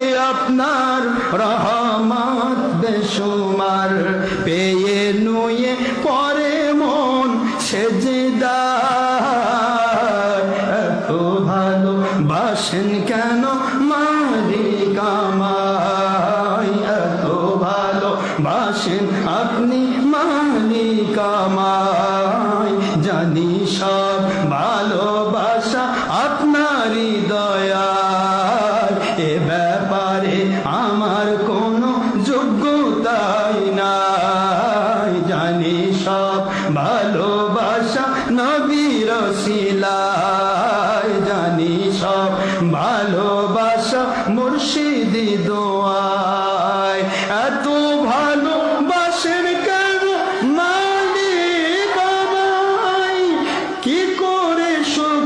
আপনার রহমত বেসুমার পেয়ে নুয়ে পরে মন সেজেদার। এত ভালো বাসেন কেন মালিক আমায়? এত ভালো বাসেন আপনি মালিক আমায়? জানি সব ভালোবাসা আপনারই দয়ার এ পারে, আমার কোনো যোগ্যতাই নাই। জানি সব ভালোবাসা নবীর শিলায় জানি সব ভালোবাসা মুর্শিদি দোয়ায়। এত ভালো কি করে শুন